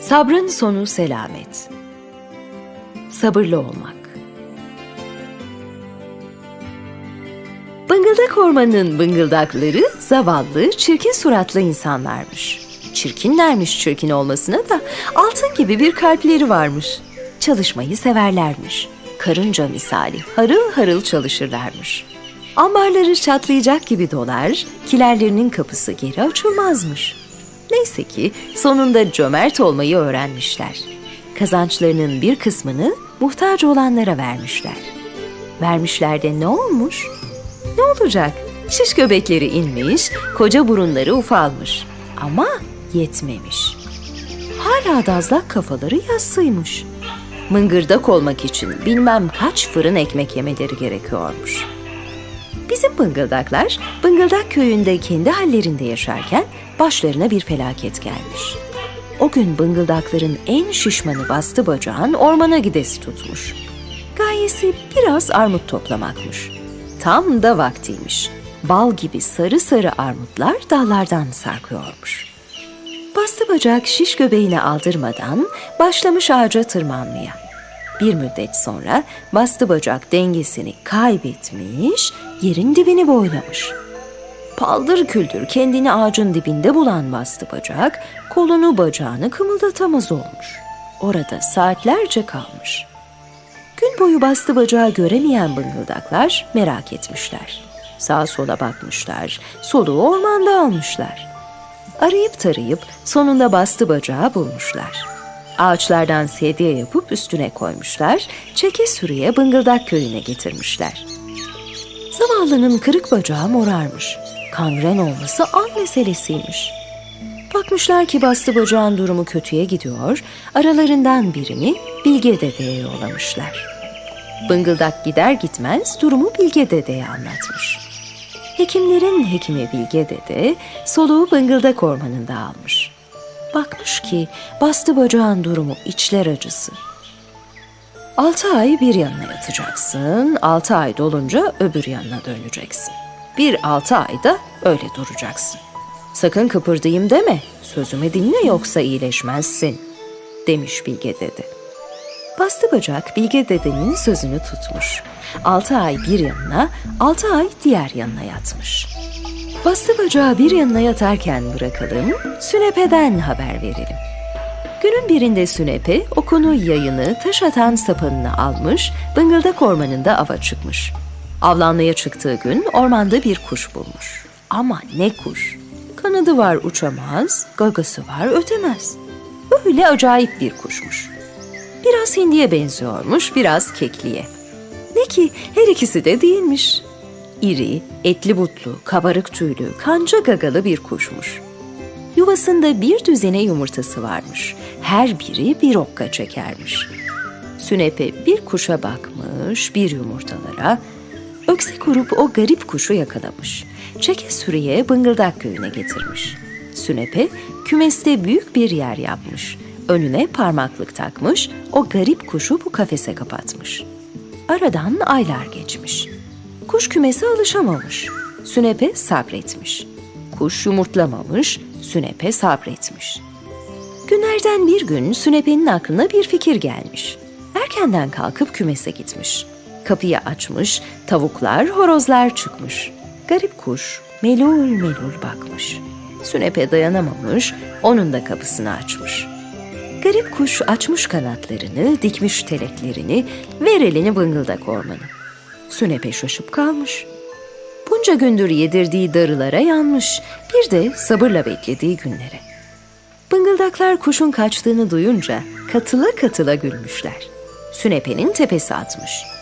Sabrın sonu selamet. Sabırlı olmak. Bıngıldak ormanının bıngıldakları zavallı, çirkin suratlı insanlarmış. Çirkinlermiş çirkin olmasına da altın gibi bir kalpleri varmış. Çalışmayı severlermiş. Karınca misali harıl harıl çalışırlarmış. Ambarları çatlayacak gibi dolar, kilerlerinin kapısı geri açılmazmış. Neyse ki sonunda cömert olmayı öğrenmişler. Kazançlarının bir kısmını muhtaç olanlara vermişler. Vermişler de ne olmuş? Ne olacak? Şiş göbekleri inmiş, koca burunları ufalmış. Ama yetmemiş. Hala dazlak kafaları yassıymış. Mıngırdak olmak için bilmem kaç fırın ekmek yemeleri gerekiyormuş. Bizim bıngıldaklar Bıngıldak köyünde kendi hallerinde yaşarken başlarına bir felaket gelmiş. O gün bıngıldakların en şişmanı bastı bacağın ormana gidesi tutmuş. Gayesi biraz armut toplamakmış. Tam da vaktiymiş. Bal gibi sarı sarı armutlar dallardan sarkıyormuş. Bastı bacak şiş göbeğini aldırmadan başlamış ağaca tırmanmaya. Bir müddet sonra bastı bacak dengesini kaybetmiş, yerin dibini boylamış. Paldır küldür kendini ağacın dibinde bulan bastı bacak, kolunu bacağını kımıldatamaz olmuş. Orada saatlerce kalmış. Gün boyu bastı bacağı göremeyen bıngıldaklar merak etmişler. Sağa sola bakmışlar, soluğu ormanda almışlar. Arayıp tarayıp sonunda bastı bacağı bulmuşlar. Ağaçlardan sedye yapıp üstüne koymuşlar, çeke sürüye Bıngıldak köyüne getirmişler. Zavallının kırık bacağı morarmış. Kangren olması an meselesiymiş. Bakmışlar ki bastı bacağın durumu kötüye gidiyor, aralarından birini Bilge Dede'ye yollamışlar. Bıngıldak gider gitmez durumu Bilge Dede'ye anlatmış. Hekimlerin hekimi Bilge Dede soluğu Bıngıldak ormanında almış. Bakmış ki bastı bacağın durumu içler acısı. Altı ay bir yanına yatacaksın, altı ay dolunca öbür yanına döneceksin. Bir altı ayda öyle duracaksın. Sakın kıpırdayım deme, sözümü dinle yoksa iyileşmezsin, demiş Bilge Dede. Bastı bacak Bilge Dede'nin sözünü tutmuş. Altı ay bir yanına, altı ay diğer yanına yatmış. Bastı bacağı bir yanına yatarken bırakalım, Sünepe'den haber verelim. Günün birinde Sünepe okunu yayını taş atan sapanını almış, Bıngıldak ormanında ava çıkmış. Avlanmaya çıktığı gün ormanda bir kuş bulmuş. Ama ne kuş? Kanadı var uçamaz, gagası var ötemez. Öyle acayip bir kuşmuş. Biraz hindiye benziyormuş, biraz kekliğe. Ne ki her ikisi de değilmiş. İri, etli butlu, kabarık tüylü, kanca gagalı bir kuşmuş. Yuvasında bir düzene yumurtası varmış. Her biri bir okka çekermiş. Sünepe bir kuşa bakmış, bir yumurtalara. Ökse kurup o garip kuşu yakalamış. Çeke sürüye Bıngıldak köyüne getirmiş. Sünepe kümeste büyük bir yer yapmış. Önüne parmaklık takmış, o garip kuşu bu kafese kapatmış. Aradan aylar geçmiş. Kuş kümese alışamamış. Sünepe sabretmiş. Kuş yumurtlamamış, Sünepe sabretmiş. Günlerden bir gün Sünepe'nin aklına bir fikir gelmiş. Erkenden kalkıp kümese gitmiş. Kapıyı açmış, tavuklar, horozlar çıkmış. Garip kuş melul melul bakmış. Sünepe dayanamamış, onun da kapısını açmış. Garip kuş açmış kanatlarını, dikmiş teleklerini, ver elini bıngıldak ormanı. Sünepe şaşıp kalmış. Bunca gündür yedirdiği darılara yanmış, bir de sabırla beklediği günlere. Bıngıldaklar kuşun kaçtığını duyunca katıla katıla gülmüşler. Sünepe'nin tepesi atmış.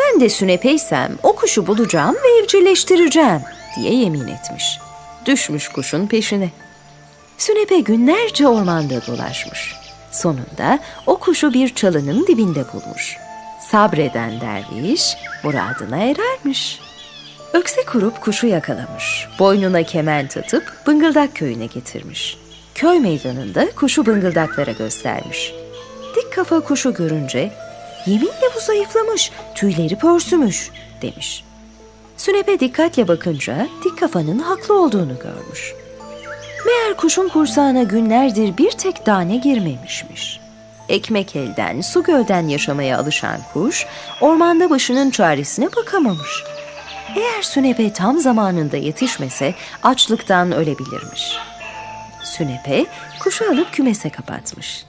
Ben de sünepeysem o kuşu bulacağım ve evcilleştireceğim diye yemin etmiş. Düşmüş kuşun peşine. Sünepe günlerce ormanda dolaşmış. Sonunda o kuşu bir çalının dibinde bulmuş. Sabreden derviş muradına erermiş. Ökse kurup kuşu yakalamış. Boynuna kemen tutup Bıngıldak köyüne getirmiş. Köy meydanında kuşu bıngıldaklara göstermiş. Dik kafa kuşu görünce yeminle bu zayıflamış, tüyleri pörsümüş demiş. Sünepe dikkatle bakınca dik kafanın haklı olduğunu görmüş. Meğer kuşun kursağına günlerdir bir tek tane girmemişmiş. Ekmek elden, su gölden yaşamaya alışan kuş, ormanda başının çaresine bakamamış. Eğer sünepe tam zamanında yetişmese açlıktan ölebilirmiş. Sünepe kuşu alıp kümese kapatmış.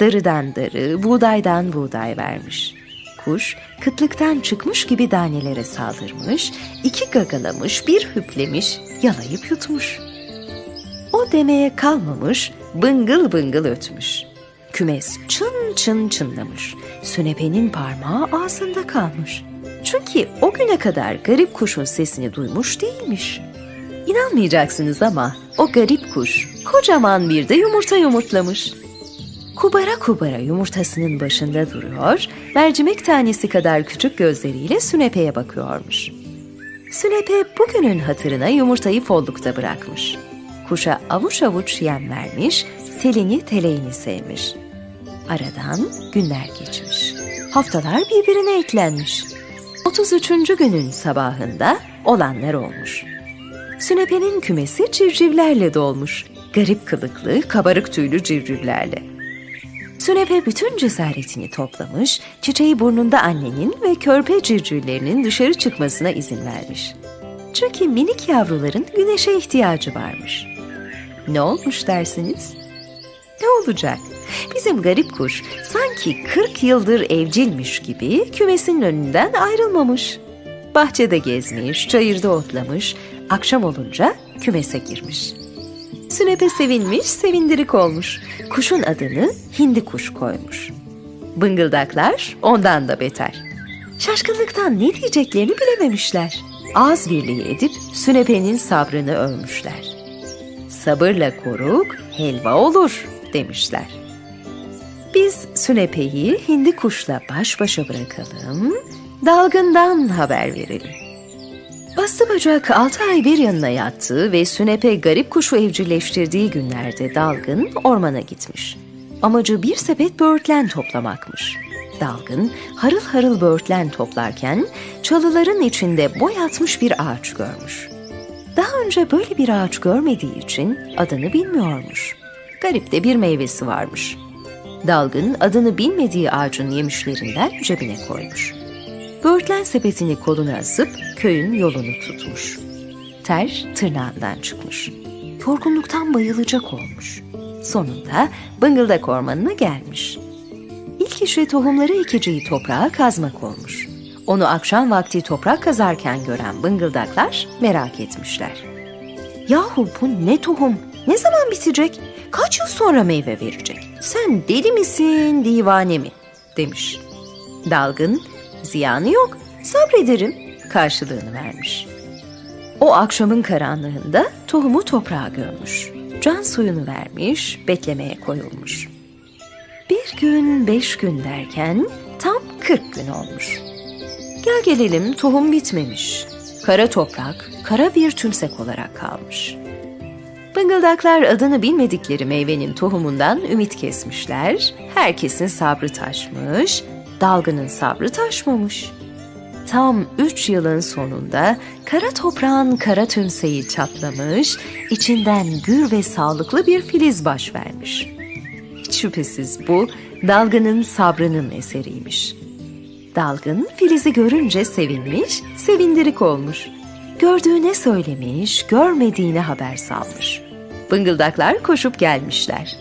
Darıdan darı, buğdaydan buğday vermiş. Kuş kıtlıktan çıkmış gibi danelere saldırmış, iki gagalamış, bir hüplemiş, yalayıp yutmuş. O demeye kalmamış, bıngıl bıngıl ötmüş. Kümes çın çın çınlamış. Sünepenin parmağı ağzında kalmış. Çünkü o güne kadar garip kuşun sesini duymuş değilmiş. İnanmayacaksınız ama o garip kuş kocaman bir de yumurta yumurtlamış. Kubara kubara yumurtasının başında duruyor, mercimek tanesi kadar küçük gözleriyle Sünepe'ye bakıyormuş. Sünepe bugünün hatırına yumurtayı follukta bırakmış. Kuşa avuç avuç yem vermiş, telini teleğini sevmiş. Aradan günler geçmiş. Haftalar birbirine eklenmiş. 33. günün sabahında olanlar olmuş. Sünepe'nin kümesi civcivlerle dolmuş. Garip kılıklı, kabarık tüylü civcivlerle. Sünepe bütün cesaretini toplamış, çiçeği burnunda annenin ve körpe civcivlerinin dışarı çıkmasına izin vermiş. Çünkü minik yavruların güneşe ihtiyacı varmış. Ne olmuş dersiniz? Ne olacak? Bizim garip kuş sanki 40 yıldır evcilmiş gibi kümesinin önünden ayrılmamış. Bahçede gezmiş, çayırda otlamış, akşam olunca kümese girmiş. Sünepe sevinmiş, sevindirik olmuş. Kuşun adını hindi kuş koymuş. Bıngıldaklar ondan da beter. Şaşkınlıktan ne diyeceklerini bilememişler. Ağız birliği edip sünepenin sabrını övmüşler. Sabırla koruk helva olur demişler. Biz sünepeyi hindi kuşla baş başa bırakalım, dalgından haber verelim. Bastı bacak altı ay bir yanına yattı ve sünepe garip kuşu evcilleştirdiği günlerde dalgın ormana gitmiş. Amacı bir sepet böğürtlen toplamakmış. Dalgın harıl harıl böğürtlen toplarken çalıların içinde boy atmış bir ağaç görmüş. Daha önce böyle bir ağaç görmediği için adını bilmiyormuş. Garip de bir meyvesi varmış. Dalgın adını bilmediği ağacın yemişlerinden cebine koymuş. Böğürtlen sepetini koluna asıp köyün yolunu tutmuş. Ter tırnağından çıkmış. Yorgunluktan bayılacak olmuş. Sonunda Bıngıldak Ormanı'na gelmiş. İlk işi tohumları ekeceği toprağa kazmak olmuş. Onu akşam vakti toprak kazarken gören bıngıldaklar merak etmişler. Yahu bu ne tohum? Ne zaman bitecek? Kaç yıl sonra meyve verecek? Sen deli misin, divane mi? demiş. Dalgın, ziyanı yok, sabrederim karşılığını vermiş. O akşamın karanlığında tohumu toprağa gömmüş. Can suyunu vermiş, beklemeye koyulmuş. Bir gün, beş gün derken tam kırk gün olmuş. Gel gelelim tohum bitmemiş. Kara toprak, kara bir tümsek olarak kalmış. Bıngıldaklar adını bilmedikleri meyvenin tohumundan ümit kesmişler. Herkesin sabrı taşmış, dalgının sabrı taşmamış. Tam üç yılın sonunda kara toprağın kara tümseyi çatlamış, içinden gür ve sağlıklı bir filiz baş vermiş. Hiç şüphesiz bu dalgının sabrının eseriymiş. Dalgın Filiz'i görünce sevinmiş, sevindirik olmuş. Gördüğüne söylemiş, görmediğine haber salmış. Bıngıldaklar koşup gelmişler.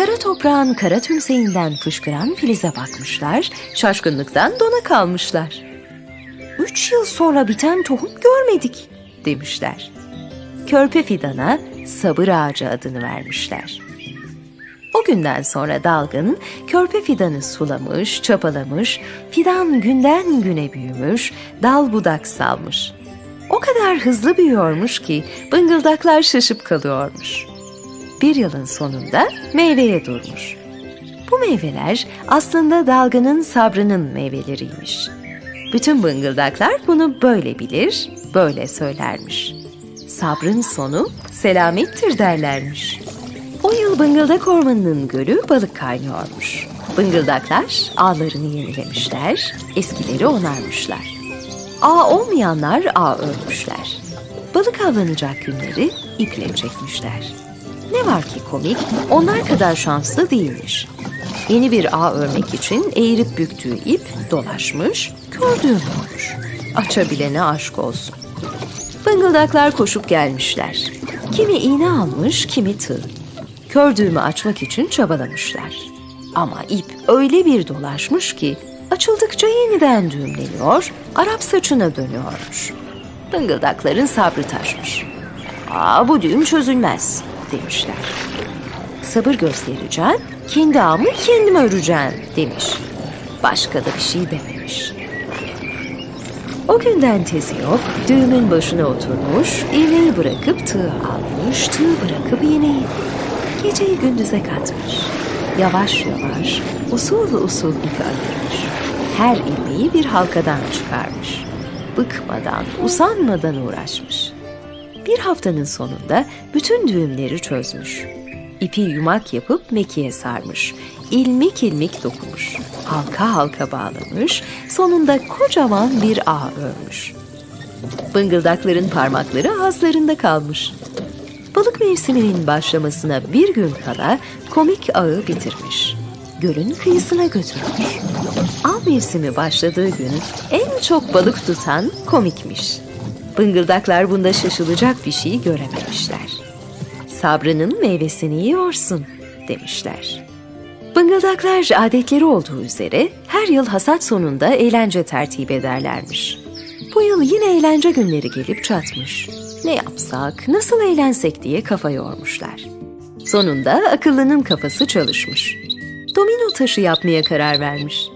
Kara toprağın kara tümseyinden fışkıran Filiz'e bakmışlar, şaşkınlıktan dona kalmışlar. Üç yıl sonra biten tohum görmedik, demişler. Körpe fidana sabır ağacı adını vermişler. O günden sonra dalgın körpe fidanı sulamış, çapalamış, fidan günden güne büyümüş, dal budak salmış. O kadar hızlı büyüyormuş ki bıngıldaklar şaşıp kalıyormuş. Bir yılın sonunda meyveye durmuş. Bu meyveler aslında dalgının sabrının meyveleriymiş. Bütün bıngıldaklar bunu böyle bilir, böyle söylermiş. Sabrın sonu selamettir derlermiş. O yıl Bıngıldak Ormanı'nın gölü balık kaynıyormuş. Bıngıldaklar ağlarını yenilemişler, eskileri onarmışlar. Ağ olmayanlar ağ örmüşler. Balık avlanacak günleri iple çekmişler. Ne var ki komik, onlar kadar şanslı değilmiş. Yeni bir ağ örmek için eğirip büktüğü ip dolaşmış, gördüğüm olmuş. Açabilene aşk olsun. Bıngıldaklar koşup gelmişler. Kimi iğne almış, kimi tığ. Kör düğümü açmak için çabalamışlar. Ama ip öyle bir dolaşmış ki açıldıkça yeniden düğümleniyor, Arap saçına dönüyormuş. Bıngıldakların sabrı taşmış. Aa bu düğüm çözülmez demişler. Sabır göstereceğim, kendi ağımı kendim öreceğim demiş. Başka da bir şey dememiş. O günden tezi yok, düğümün başına oturmuş, iğneyi bırakıp tığ almış, tığ bırakıp iğneyi. Geceyi gündüze katmış. Yavaş yavaş, usul usul ip ayırmış. Her ilmeği bir halkadan çıkarmış. Bıkmadan, usanmadan uğraşmış. Bir haftanın sonunda bütün düğümleri çözmüş. İpi yumak yapıp mekiğe sarmış. İlmik ilmik dokumuş. Halka halka bağlamış. Sonunda kocaman bir ağ örmüş. Bıngıldakların parmakları ağızlarında kalmış. Balık mevsiminin başlamasına bir gün kala komik ağı bitirmiş. Gölün kıyısına götürmüş. Av mevsimi başladığı gün en çok balık tutan komikmiş. Bıngıldaklar bunda şaşılacak bir şey görememişler. Sabrının meyvesini yiyorsun demişler. Bıngıldaklar adetleri olduğu üzere her yıl hasat sonunda eğlence tertip ederlermiş. Bu yıl yine eğlence günleri gelip çatmış. Ne yapsak, nasıl eğlensek diye kafa yormuşlar. Sonunda akıllının kafası çalışmış. Domino taşı yapmaya karar vermiş.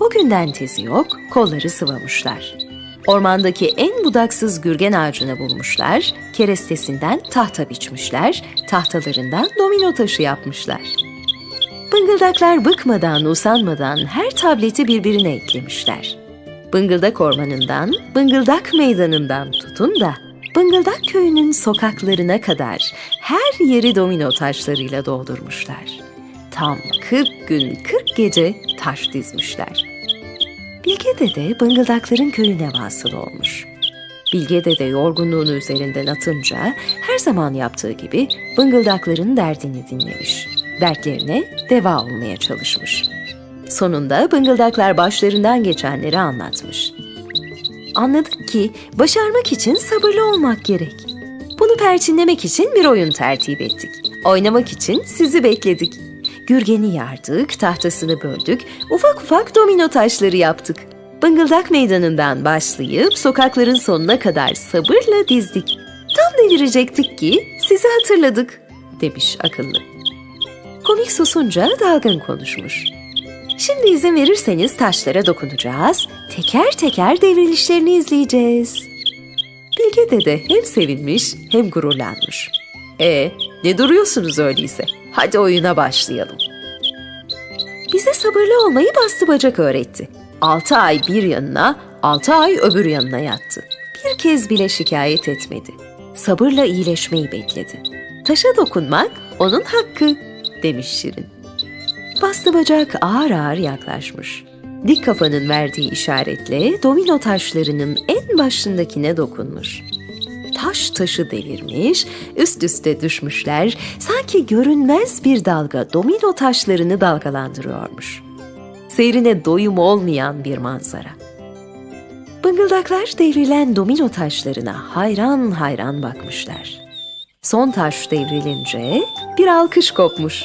O günden tezi yok, kolları sıvamışlar. Ormandaki en budaksız gürgen ağacını bulmuşlar, kerestesinden tahta biçmişler, tahtalarından domino taşı yapmışlar. Bıngıldaklar bıkmadan, usanmadan her tableti birbirine eklemişler. Bıngıldak ormanından, Bıngıldak meydanından tutun da Bıngıldak köyünün sokaklarına kadar her yeri domino taşlarıyla doldurmuşlar. Tam 40 gün 40 gece taş dizmişler. Bilge Dede Bıngıldakların köyüne vasıl olmuş. Bilge Dede yorgunluğunu üzerinden atınca her zaman yaptığı gibi Bıngıldakların derdini dinlemiş. Dertlerine deva olmaya çalışmış. Sonunda Bıngıldaklar başlarından geçenleri anlatmış. Anladık ki başarmak için sabırlı olmak gerek. Bunu perçinlemek için bir oyun tertip ettik. Oynamak için sizi bekledik. Gürgeni yardık, tahtasını böldük, ufak ufak domino taşları yaptık. Bıngıldak meydanından başlayıp sokakların sonuna kadar sabırla dizdik. Tam devirecektik ki sizi hatırladık, demiş akıllı. Komik susunca dalgın konuşmuş. Şimdi izin verirseniz taşlara dokunacağız, teker teker devrilişlerini izleyeceğiz. Bilge dede hem sevinmiş hem gururlanmış. E ne duruyorsunuz öyleyse? Hadi oyuna başlayalım. Bize sabırlı olmayı bastı bacak öğretti. Altı ay bir yanına, altı ay öbür yanına yattı. Bir kez bile şikayet etmedi. Sabırla iyileşmeyi bekledi. Taşa dokunmak onun hakkı demiş Şirin. Bastı bacak ağır ağır yaklaşmış. Dik kafanın verdiği işaretle domino taşlarının en başındakine dokunmuş. Taş taşı devirmiş, üst üste düşmüşler, sanki görünmez bir dalga domino taşlarını dalgalandırıyormuş. Seyrine doyum olmayan bir manzara. Bıngıldaklar devrilen domino taşlarına hayran hayran bakmışlar. Son taş devrilince bir alkış kopmuş.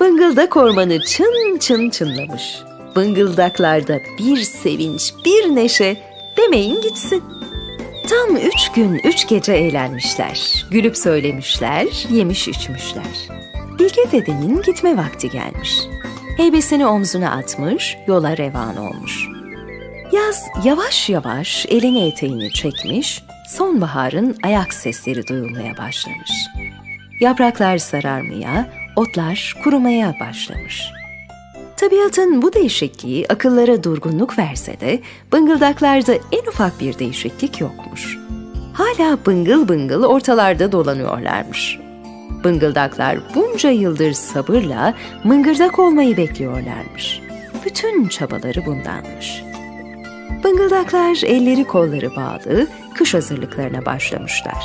Bıngıldak ormanı çın çın çınlamış. Bıngıldaklarda bir sevinç, bir neşe demeyin gitsin. Tam üç gün, üç gece eğlenmişler. Gülüp söylemişler, yemiş içmişler. Bilge dedenin gitme vakti gelmiş. Heybesini omzuna atmış, yola revan olmuş. Yaz yavaş yavaş elini eteğini çekmiş, sonbaharın ayak sesleri duyulmaya başlamış. Yapraklar sararmaya, otlar kurumaya başlamış. Tabiatın bu değişikliği akıllara durgunluk verse de bıngıldaklarda en ufak bir değişiklik yokmuş. Hala bıngıl bıngıl ortalarda dolanıyorlarmış. Bıngıldaklar bunca yıldır sabırla mıngırdak olmayı bekliyorlarmış. Bütün çabaları bundanmış. Bıngıldaklar elleri kolları bağlı kış hazırlıklarına başlamışlar.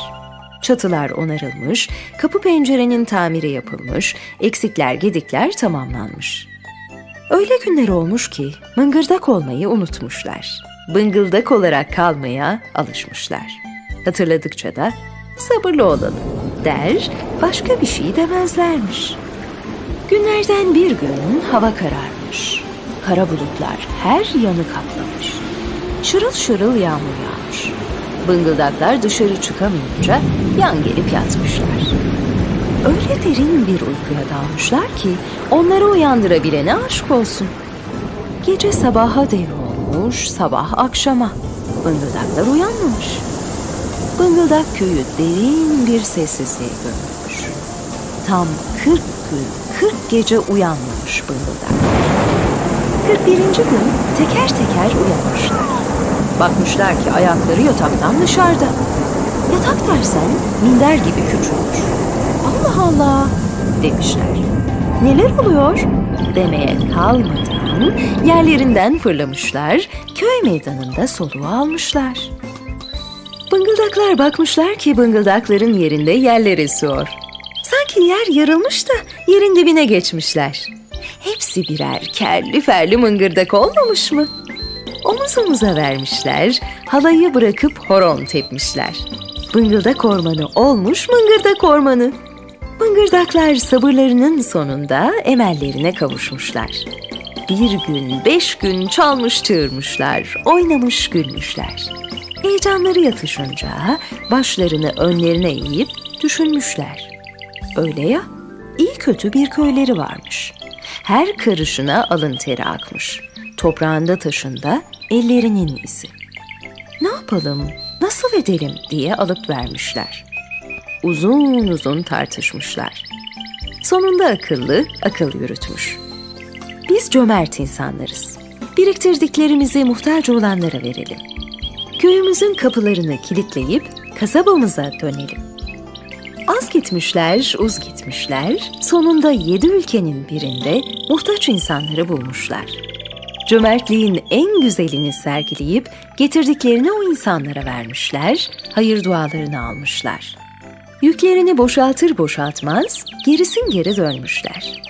Çatılar onarılmış, kapı pencerenin tamiri yapılmış, eksikler gedikler tamamlanmış. Öyle günler olmuş ki mıngırdak olmayı unutmuşlar. Bıngıldak olarak kalmaya alışmışlar. Hatırladıkça da sabırlı olalım der, başka bir şey demezlermiş. Günlerden bir gün hava kararmış. Kara bulutlar her yanı kaplamış. Şırıl şırıl yağmur yağmış. Bıngıldaklar dışarı çıkamayınca yan gelip yatmışlar. Öyle derin bir uykuya dalmışlar ki onları uyandırabilene aşk olsun. Gece sabaha devrolmuş, sabah akşama. Bıngıldaklar uyanmamış. Bıngıldak köyü derin bir sessizliğe gömülmüş. Tam 40 gün, 40 gece uyanmamış Bıngıldak. 41. gün teker teker uyanmışlar. Bakmışlar ki ayakları yataktan dışarıda. Yatak dersen minder gibi küçülmüş. Allah Allah demişler. Neler oluyor? Demeye kalmadan yerlerinden fırlamışlar, köy meydanında soluğu almışlar. Bıngıldaklar bakmışlar ki bıngıldakların yerinde yerler esiyor. Sanki yer yarılmış da yerin dibine geçmişler. Hepsi birer kerli ferli mıngırdak olmamış mı? Omuz omuza vermişler, halayı bırakıp horon tepmişler. Bıngıldak ormanı olmuş mıngırdak ormanı. Mıngırdaklar sabırlarının sonunda emellerine kavuşmuşlar. Bir gün, beş gün çalmış çığırmışlar, oynamış gülmüşler. Heyecanları yatışınca başlarını önlerine eğip düşünmüşler. Öyle ya, iyi kötü bir köyleri varmış. Her karışına alın teri akmış. Toprağında taşında ellerinin izi. Ne yapalım, nasıl edelim diye alıp vermişler. Uzun uzun tartışmışlar. Sonunda akıllı akıl yürütmüş. Biz cömert insanlarız. Biriktirdiklerimizi muhtaç olanlara verelim. Köyümüzün kapılarını kilitleyip kasabamıza dönelim. Az gitmişler, uz gitmişler, sonunda yedi ülkenin birinde muhtaç insanları bulmuşlar. Cömertliğin en güzelini sergileyip getirdiklerini o insanlara vermişler, hayır dualarını almışlar. Yüklerini boşaltır boşaltmaz gerisin geri dönmüşler.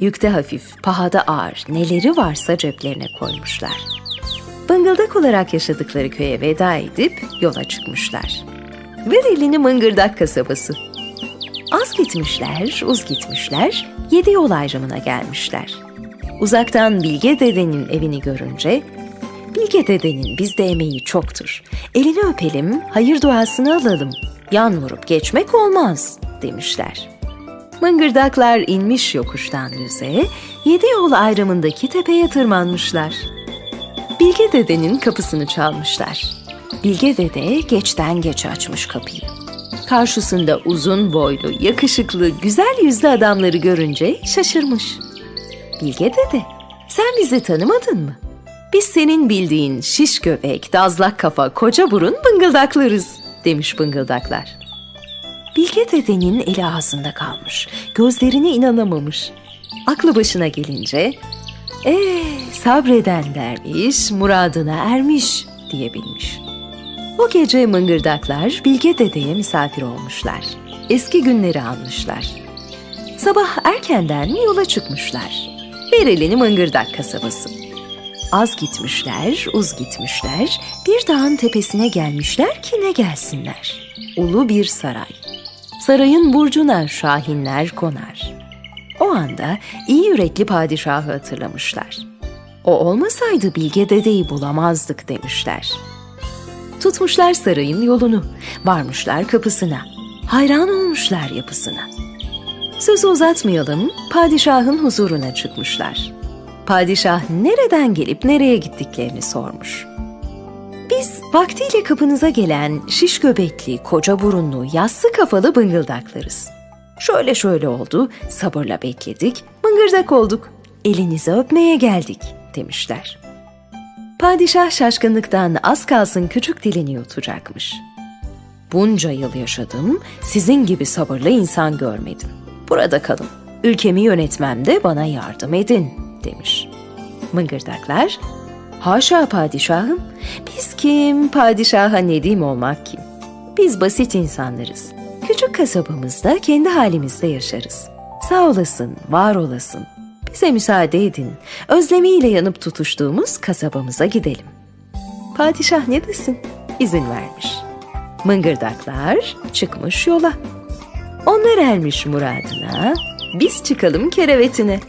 Yükte hafif, pahada ağır neleri varsa ceplerine koymuşlar. Bıngıldak olarak yaşadıkları köye veda edip yola çıkmışlar. Ver elini Mıngırdak kasabası. Az gitmişler, uz gitmişler, yedi yol ayrımına gelmişler. Uzaktan Bilge dedenin evini görünce, Bilge dedenin bizde emeği çoktur. Elini öpelim, hayır duasını alalım. Yan vurup geçmek olmaz, demişler. Mıngırdaklar inmiş yokuştan düze, yedi yol ayrımındaki tepeye tırmanmışlar. Bilge dedenin kapısını çalmışlar. Bilge dede geçten geç açmış kapıyı. Karşısında uzun boylu, yakışıklı, güzel yüzlü adamları görünce şaşırmış. Bilge dede, sen bizi tanımadın mı? Biz senin bildiğin şiş göbek, dazlak kafa, koca burun bıngıldaklarız, demiş bıngıldaklar. Bilge dedenin eli ağzında kalmış, gözlerine inanamamış. Aklı başına gelince, ee, sabreden derviş muradına ermiş diyebilmiş. O gece mıngırdaklar Bilge dedeye misafir olmuşlar. Eski günleri anmışlar. Sabah erkenden yola çıkmışlar. Berelini Mıngırdak kasabası. Az gitmişler, uz gitmişler, bir dağın tepesine gelmişler ki ne gelsinler. Ulu bir saray. Sarayın burcuna şahinler konar. O anda iyi yürekli padişahı hatırlamışlar. O olmasaydı Bilge dedeyi bulamazdık demişler. Tutmuşlar sarayın yolunu, varmışlar kapısına. Hayran olmuşlar yapısına. Sözü uzatmayalım, padişahın huzuruna çıkmışlar. Padişah nereden gelip nereye gittiklerini sormuş. Biz vaktiyle kapınıza gelen şiş göbekli, koca burunlu, yassı kafalı bıngıldaklarız. Şöyle şöyle oldu, sabırla bekledik, bıngırdak olduk, elinizi öpmeye geldik demişler. Padişah şaşkınlıktan az kalsın küçük dilini yutacakmış. Bunca yıl yaşadım, sizin gibi sabırlı insan görmedim. Burada kalın, ülkemi yönetmemde bana yardım edin, demiş. Mıngırdaklar, haşa padişahım, biz kim, padişaha nedim olmak kim? Biz basit insanlarız. Küçük kasabamızda kendi halimizde yaşarız. Sağ olasın, var olasın. Bize müsaade edin. Özlemiyle yanıp tutuştuğumuz kasabamıza gidelim. Padişah ne desin? İzin vermiş. Mıngırdaklar çıkmış yola. Onlar ermiş muradına, biz çıkalım kerevetine.